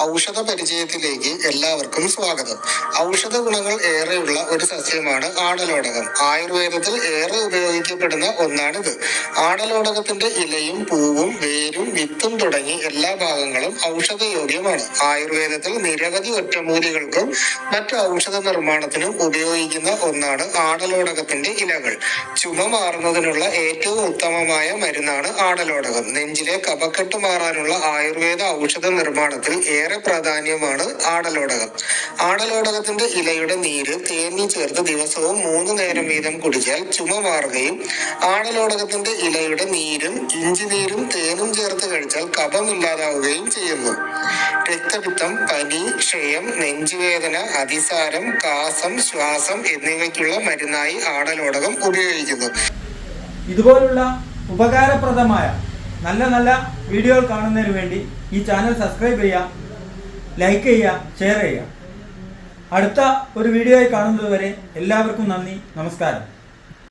ഔഷധ പരിചയത്തിലേക്ക് എല്ലാവർക്കും സ്വാഗതം. ഔഷധ ഗുണങ്ങൾ ഏറെയുള്ള ഒരു സസ്യമാണ് ആടലോടകം. ആയുർവേദത്തിൽ ഏറെ ഉപയോഗിക്കപ്പെടുന്ന ഒന്നാണിത്. ആടലോടകത്തിന്റെ ഇലയും പൂവും വേരും വിത്തും തുടങ്ങി എല്ലാ ഭാഗങ്ങളും ഔഷധയോഗ്യമാണ്. ആയുർവേദത്തിൽ നിരവധി ഒറ്റമൂലികൾക്കും മറ്റു ഔഷധ നിർമ്മാണത്തിനും ഉപയോഗിക്കുന്ന ഒന്നാണ് ആടലോടകത്തിന്റെ ഇലകൾ. ചുമ മാറുന്നതിനുള്ള ഏറ്റവും ഉത്തമമായ മരുന്നാണ് ആടലോടകം. നെഞ്ചിലെ കപക്കെട്ട് മാറാനുള്ള ആയുർവേദ ഔഷധ നിർമ്മാണത്തിൽ ഏറെ പ്രാധാന്യമാണ് ആടലോടകം. ആടലോടകത്തിന്റെ ഇലയുടെ നീര് തേങ്ങി ചേർത്ത് ദിവസവും മൂന്ന് നേരം വീതം കുടിച്ചാൽ ചുമ മാറുകയും ആടലോടകത്തിന്റെ ഇലയുടെ നീരും ഇഞ്ചി നീരും തേനും ചേർത്ത് കഴിച്ചാൽ കഫം ഇല്ലാതാവുകയും ചെയ്യുന്നു. രക്തപിത്തം പനി ക്ഷയം നെഞ്ചുവേദന അതിസാരം കാസം ശ്വാസം എന്നിവയ്ക്കുള്ള മരുന്നായി ആടലോടകം ഉപയോഗിക്കുന്നു. ഇതുപോലുള്ള ഉപകാരപ്രദമായ നല്ല നല്ല വീഡിയോകൾ കാണുന്നതിന് വേണ്ടി ഈ ചാനൽ സബ്സ്ക്രൈബ് ചെയ്യുക ലൈക്ക് ചെയ്യുക ഷെയർ ചെയ്യുക. അടുത്ത ഒരു വീഡിയോയിൽ കാണുന്നതുവരെ എല്ലാവർക്കും നന്ദി നമസ്കാരം.